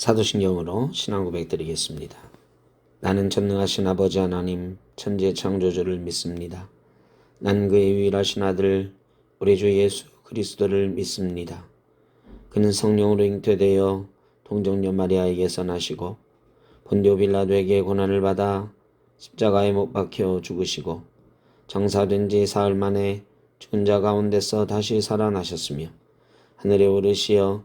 사도신경으로 신앙 고백 드리겠습니다. 나는 전능하신 아버지 하나님 천지의 창조주를 믿습니다. 난 그의 유일하신 아들 우리 주 예수 그리스도를 믿습니다. 그는 성령으로 잉태되어 동정녀 마리아에게서 나시고 본디오 빌라도에게 고난을 받아 십자가에 못 박혀 죽으시고 장사된 지 사흘 만에 죽은 자 가운데서 다시 살아나셨으며 하늘에 오르시어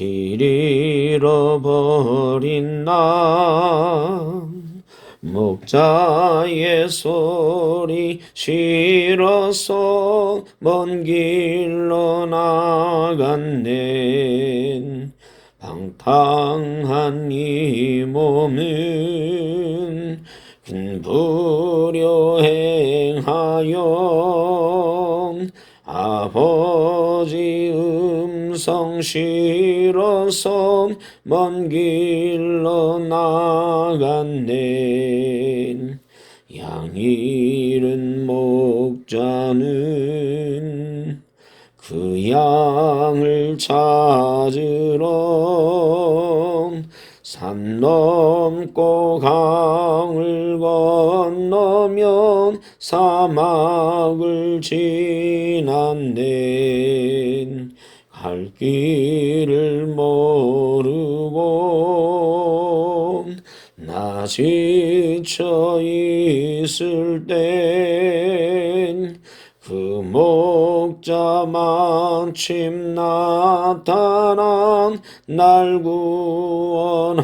길 잃어버린 나 목자의 소리 싫어서 먼 길로 나갔네. 방탕한 이 몸은 분부려 행하여 아버지 음성 싫어서 먼 길로 나갔네. 양일은 목자는 그 양을 찾으러 산 넘고 강을 건너면 사막을 지났네 갈 길을 모르고 나 지쳐 있을 땐 그 목자 마침 나타난 날 구원하셨네.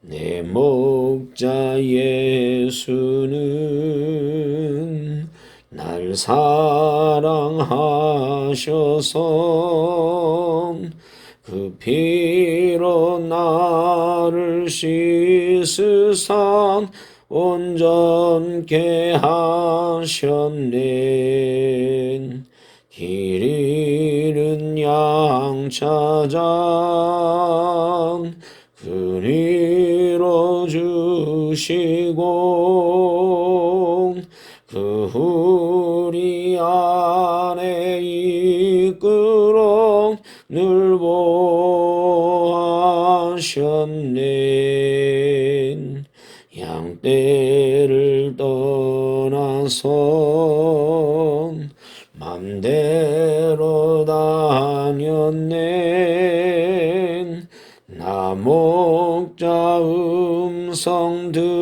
내 목자 예수는 날 사랑하셔서 그 피로 나를 씻으사 온전케 하셨네. 길 잃은 양 찾아 그리로 주시고 그 우리 안에 이끌어 늘 보하셨네. 양떼를 떠나서 맘대로 다녔네. 나 목자 음성 그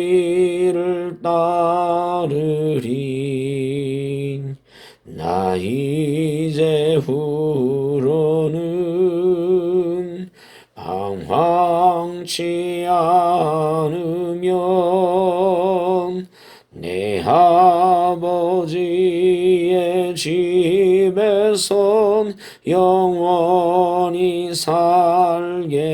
길을 따르리 나 이제 후로는 방황치 않으면 내 아버지의 집에선 영원히 살겠네.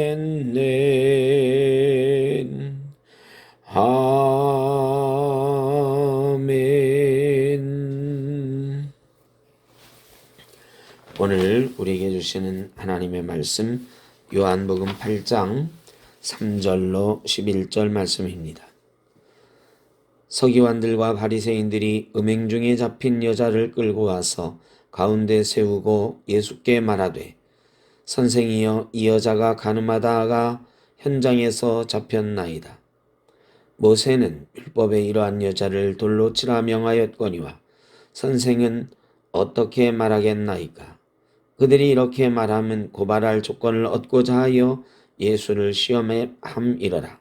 오늘 우리에게 주시는 하나님의 말씀 요한복음 8장 3절로 11절 말씀입니다. 서기관들과 바리새인들이 음행 중에 잡힌 여자를 끌고 와서 가운데 세우고 예수께 말하되 선생이여 이 여자가 가늠하다가 현장에서 잡혔나이다. 모세는 율법에 이러한 여자를 돌로 치라 명하였거니와 선생은 어떻게 말하겠나이까? 그들이 이렇게 말하면 고발할 조건을 얻고자 하여 예수를 시험에 함이러라.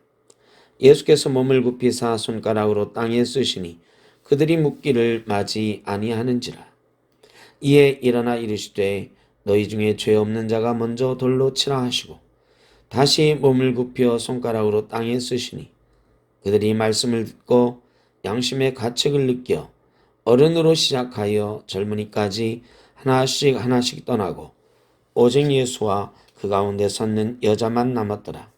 예수께서 몸을 굽히사 손가락으로 땅에 쓰시니 그들이 묻기를 맞이 아니하는지라. 이에 일어나 이르시되 너희 중에 죄 없는 자가 먼저 돌로 치라 하시고 다시 몸을 굽혀 손가락으로 땅에 쓰시니 그들이 말씀을 듣고 양심의 가책을 느껴 어른으로 시작하여 젊은이까지 하나씩 하나씩 떠나고 오직 예수와 그 가운데 섰는 여자만 남았더라.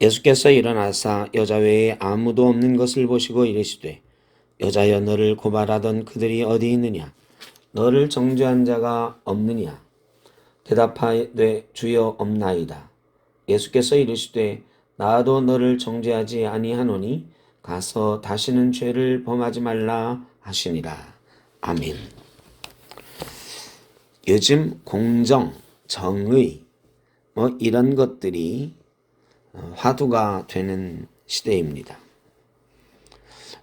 예수께서 일어나사 여자 외에 아무도 없는 것을 보시고 이르시되 여자여 너를 고발하던 그들이 어디 있느냐? 너를 정죄한 자가 없느냐? 대답하되 주여 없나이다. 예수께서 이르시되 나도 너를 정죄하지 아니하노니 가서 다시는 죄를 범하지 말라 하시니라. 아멘 요즘 공정 정의 뭐 이런 것들이 어, 화두가 되는 시대입니다.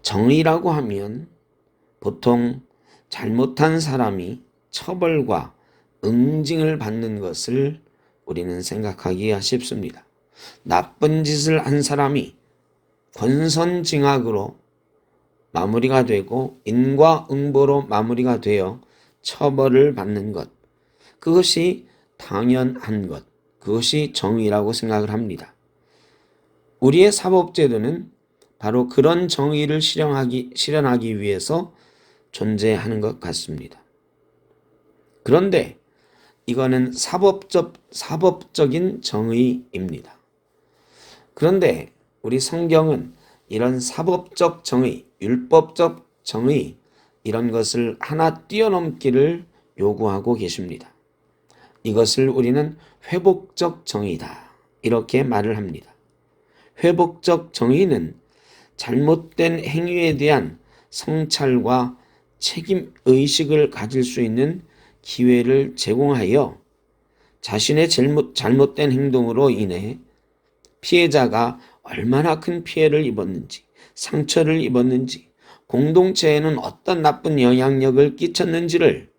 정의라고 하면 보통 잘못한 사람이 처벌과 응징을 받는 것을 우리는 생각하기가 쉽습니다. 나쁜 짓을 한 사람이 권선징악으로 마무리가 되고 인과응보로 마무리가 되어 처벌을 받는 것. 그것이 당연한 것. 그것이 정의라고 생각을 합니다. 우리의 사법제도는 바로 그런 정의를 실현하기, 실현하기 위해서 존재하는 것 같습니다. 그런데 이거는 사법적, 사법적인 정의입니다. 그런데 우리 성경은 이런 사법적 정의, 율법적 정의, 이런 것을 하나 뛰어넘기를 요구하고 계십니다. 이것을 우리는 회복적 정의다. 이렇게 말을 합니다. 회복적 정의는 잘못된 행위에 대한 성찰과 책임 의식을 가질 수 있는 기회를 제공하여 자신의 잘못, 잘못된 행동으로 인해 피해자가 얼마나 큰 피해를 입었는지, 상처를 입었는지, 공동체에는 어떤 나쁜 영향력을 끼쳤는지를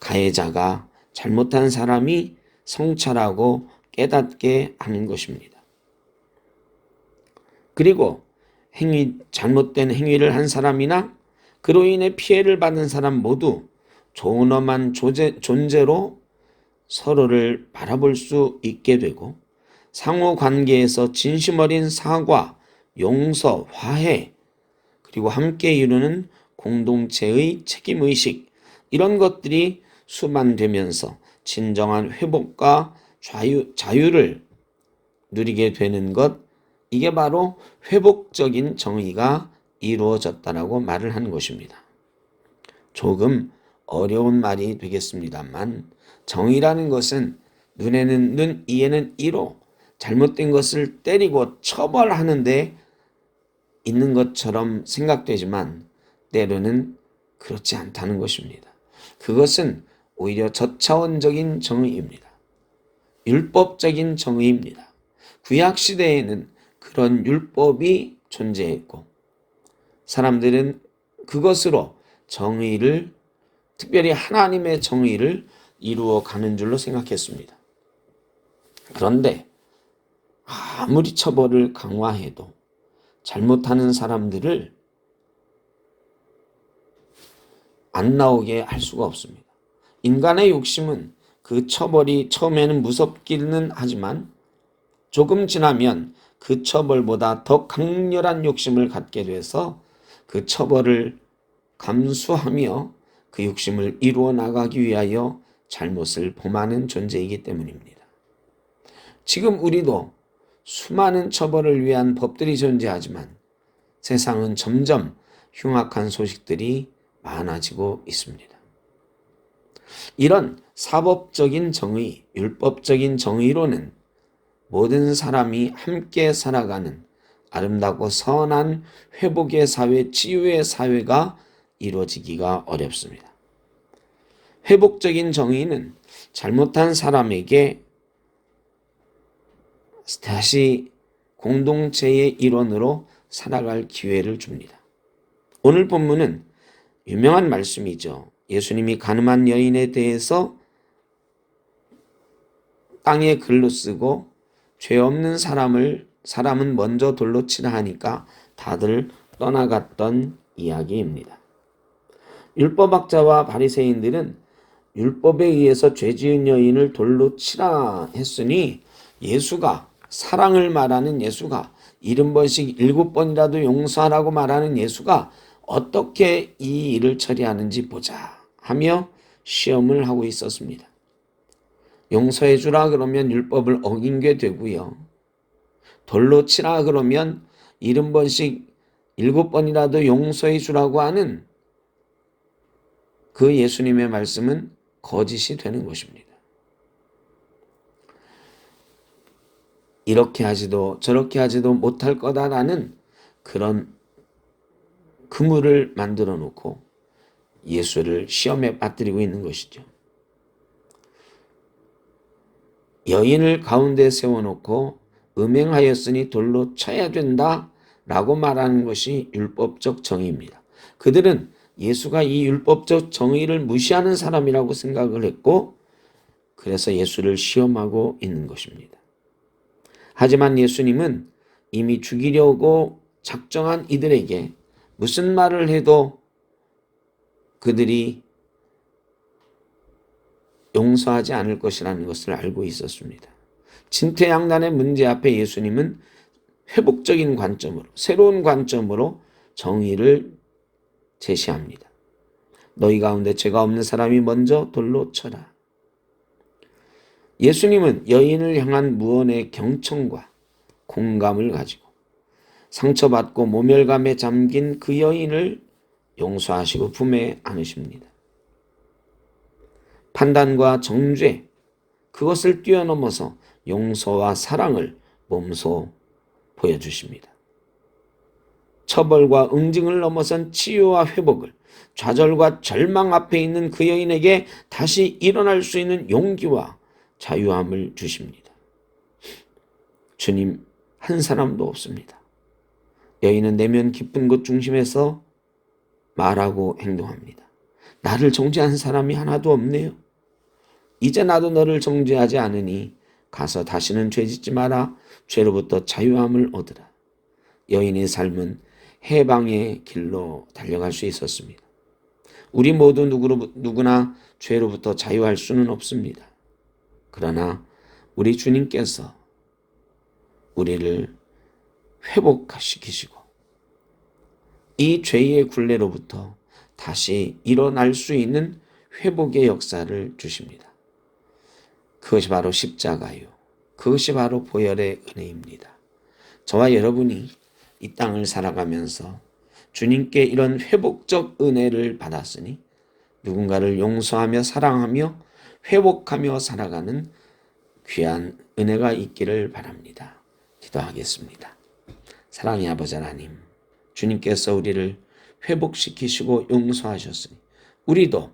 가해자가 잘못한 사람이 성찰하고 깨닫게 하는 것입니다. 그리고 행위, 잘못된 행위를 한 사람이나 그로 인해 피해를 받은 사람 모두 존엄한 조제, 존재로 서로를 바라볼 수 있게 되고 상호 관계에서 진심 어린 사과, 용서, 화해, 그리고 함께 이루는 공동체의 책임의식, 이런 것들이 수반되면서 진정한 회복과 자유, 자유를 누리게 되는 것, 이게 바로 회복적인 정의가 이루어졌다라고 말을 하는 것입니다. 조금 어려운 말이 되겠습니다만, 정의라는 것은 눈에는 눈, 이에는 이로 잘못된 것을 때리고 처벌하는데 있는 것처럼 생각되지만 때로는 그렇지 않다는 것입니다. 그것은 오히려 저차원적인 정의입니다. 율법적인 정의입니다. 구약 시대에는 그런 율법이 존재했고 사람들은 그것으로 정의를 특별히 하나님의 정의를 이루어 가는 줄로 생각했습니다. 그런데 아무리 처벌을 강화해도 잘못하는 사람들을 안 나오게 할 수가 없습니다. 인간의 욕심은 그 처벌이 처음에는 무섭기는 하지만 조금 지나면 그 처벌보다 더 강렬한 욕심을 갖게 돼서 그 처벌을 감수하며 그 욕심을 이루어 나가기 위하여 잘못을 범하는 존재이기 때문입니다. 지금 우리도 수많은 처벌을 위한 법들이 존재하지만 세상은 점점 흉악한 소식들이 많아지고 있습니다. 이런 사법적인 정의, 율법적인 정의로는 모든 사람이 함께 살아가는 아름답고 선한 회복의 사회, 치유의 사회가 이루어지기가 어렵습니다. 회복적인 정의는 잘못한 사람에게 다시 공동체의 일원으로 살아갈 기회를 줍니다. 오늘 본문은 유명한 말씀이죠. 예수님이 가늠한 여인에 대해서 땅에 글로 쓰고 죄 없는 사람을 사람은 먼저 돌로 치라 하니까 다들 떠나갔던 이야기입니다. 율법학자와 바리새인들은 율법에 의해서 죄 지은 여인을 돌로 치라 했으니 예수가 사랑을 말하는 예수가 일흔 번씩 일곱 번이라도 용서하라고 말하는 예수가 어떻게 이 일을 처리하는지 보자 하며 시험을 하고 있었습니다. 용서해 주라 그러면 율법을 어긴 게 되고요. 돌로 치라 그러면 일흔 번씩 일곱 번이라도 용서해 주라고 하는 그 예수님의 말씀은 거짓이 되는 것입니다. 이렇게 하지도 저렇게 하지도 못할 거다라는 그런 그물을 만들어 놓고 예수를 시험에 빠뜨리고 있는 것이죠. 여인을 가운데 세워놓고 음행하였으니 돌로 쳐야 된다 라고 말하는 것이 율법적 정의입니다. 그들은 예수가 이 율법적 정의를 무시하는 사람이라고 생각을 했고 그래서 예수를 시험하고 있는 것입니다. 하지만 예수님은 이미 죽이려고 작정한 이들에게 무슨 말을 해도 그들이 용서하지 않을 것이라는 것을 알고 있었습니다. 진퇴양난의 문제 앞에 예수님은 회복적인 관점으로, 새로운 관점으로 정의를 제시합니다. 너희 가운데 죄가 없는 사람이 먼저 돌로 쳐라. 예수님은 여인을 향한 무언의 경청과 공감을 가지고 상처받고 모멸감에 잠긴 그 여인을 용서하시고 품에 안으십니다. 판단과 정죄, 그것을 뛰어넘어서 용서와 사랑을 몸소 보여주십니다. 처벌과 응징을 넘어선 치유와 회복을 좌절과 절망 앞에 있는 그 여인에게 다시 일어날 수 있는 용기와 자유함을 주십니다. 주님 한 사람도 없습니다. 여인은 내면 깊은 곳 중심에서 말하고 행동합니다. 나를 정죄한 사람이 하나도 없네요. 이제 나도 너를 정죄하지 않으니 가서 다시는 죄 짓지 마라. 죄로부터 자유함을 얻으라. 여인의 삶은 해방의 길로 달려갈 수 있었습니다. 우리 모두 누구나 죄로부터 자유할 수는 없습니다. 그러나 우리 주님께서 우리를 회복시키시고 이 죄의 굴레로부터 다시 일어날 수 있는 회복의 역사를 주십니다. 그것이 바로 십자가요. 그것이 바로 보혈의 은혜입니다. 저와 여러분이 이 땅을 살아가면서 주님께 이런 회복적 은혜를 받았으니 누군가를 용서하며 사랑하며 회복하며 살아가는 귀한 은혜가 있기를 바랍니다. 기도하겠습니다. 사랑의 아버지 하나님, 주님께서 우리를 회복시키시고 용서하셨으니 우리도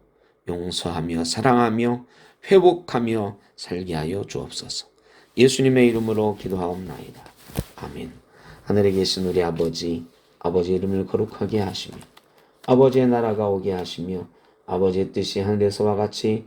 용서하며 사랑하며 회복하며 살게 하여 주옵소서. 예수님의 이름으로 기도하옵나이다. 아멘. 하늘에 계신 우리 아버지, 아버지 이름을 거룩하게 하시며 아버지의 나라가 오게 하시며 아버지의 뜻이 하늘에서와 같이